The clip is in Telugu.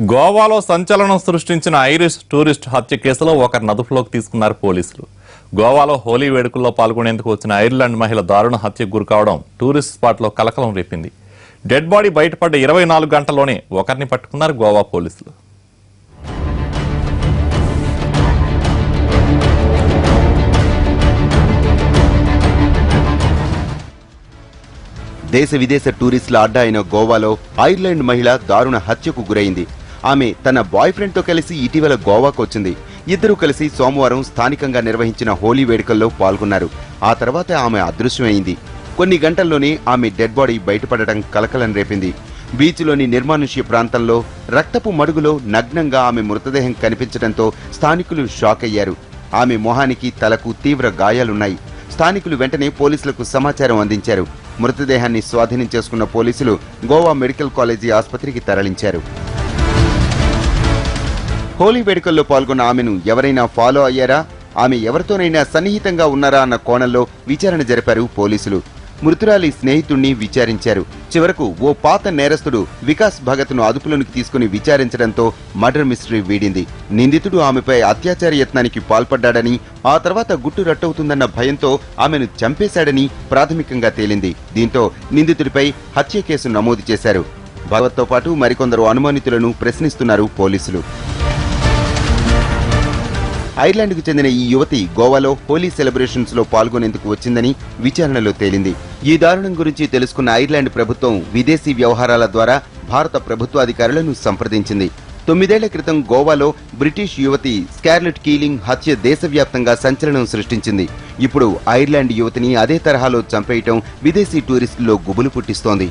గోవాలో సంచలనం సృష్టించిన ఐరిష్ టూరిస్ట్ హత్య కేసులో ఒకరు నదుపులోకి తీసుకున్నారు పోలీసులు. గోవాలో హోలీ వేడుకల్లో పాల్గొనేందుకు వచ్చిన ఐర్లాండ్ మహిళ దారుణ హత్యకు గురికావడం టూరిస్ట్ స్పాట్లో కలకలం రేపింది. డెడ్ బాడీ బయటపడ్డ ఇరవై నాలుగు గంటల్లోనే ఒకరిని పట్టుకున్నారు గోవా పోలీసులు. దేశ విదేశ టూరిస్టుల అడ్డా అయిన గోవాలో ఐర్లాండ్ మహిళ దారుణ హత్యకు గురైంది. ఆమె తన బాయ్ ఫ్రెండ్తో కలిసి ఇటీవల గోవాకు వచ్చింది ఇద్దరూ కలిసి సోమవారం స్థానికంగా నిర్వహించిన హోలీ వేడుకల్లో పాల్గొన్నారు. ఆ తర్వాత ఆమె అదృశ్యమైంది. కొన్ని గంటల్లోనే ఆమె డెడ్ బాడీ బయటపడటం కలకలం రేపింది. బీచ్లోని నిర్మానుష్య ప్రాంతంలో రక్తపు మడుగులో నగ్నంగా ఆమె మృతదేహం కనిపించడంతో స్థానికులు షాక్ అయ్యారు. ఆమె మొహానికి తలకు తీవ్ర గాయాలున్నాయి. స్థానికులు వెంటనే పోలీసులకు సమాచారం అందించారు. మృతదేహాన్ని స్వాధీనం చేసుకున్న పోలీసులు గోవా మెడికల్ కాలేజీ ఆసుపత్రికి తరలించారు. హోలీ వేడుకల్లో పాల్గొన్న ఆమెను ఎవరైనా ఫాలో అయ్యారా? ఆమె ఎవరితోనైనా సన్నిహితంగా ఉన్నారా అన్న కోణంలో విచారణ జరిపారు పోలీసులు. మృతురాలి స్నేహితుణ్ణి విచారించారు. చివరకు ఓ పాత నేరస్తుడు వికాస్ భగత్ను అదుపులోనికి తీసుకుని విచారించడంతో మర్డర్ మిస్టరీ వీడింది. నిందితుడు ఆమెపై అత్యాచార యత్నానికి పాల్పడ్డాడని ఆ తర్వాత గుట్టు రట్టవుతుందన్న భయంతో ఆమెను చంపేశాడని ప్రాథమికంగా తేలింది. దీంతో నిందితుడిపై హత్య కేసు నమోదు చేశారు. భగవత్తో పాటు మరికొందరు అనుమానితులను ప్రశ్నిస్తున్నారు పోలీసులు. ఐర్లాండ్కు చెందిన ఈ యువతి గోవాలో హోలీ సెలబ్రేషన్స్లో పాల్గొనేందుకు వచ్చిందని విచారణలో తేలింది. ఈ దారుణం గురించి తెలుసుకున్న ఐర్లాండ్ ప్రభుత్వం విదేశీ వ్యవహారాల ద్వారా భారత ప్రభుత్వాధికారులను సంప్రదించింది. తొమ్మిదేళ్ళ క్రితం గోవాలో బ్రిటిష్ యువతి స్కార్లెట్ కీలింగ్ హత్య దేశవ్యాప్తంగా సంచలనం సృష్టించింది. ఇప్పుడు ఐర్లాండ్ యువతిని అదే తరహాలో చంపేయటం విదేశీ టూరిస్టుల్లో గుబులు పుట్టిస్తోంది.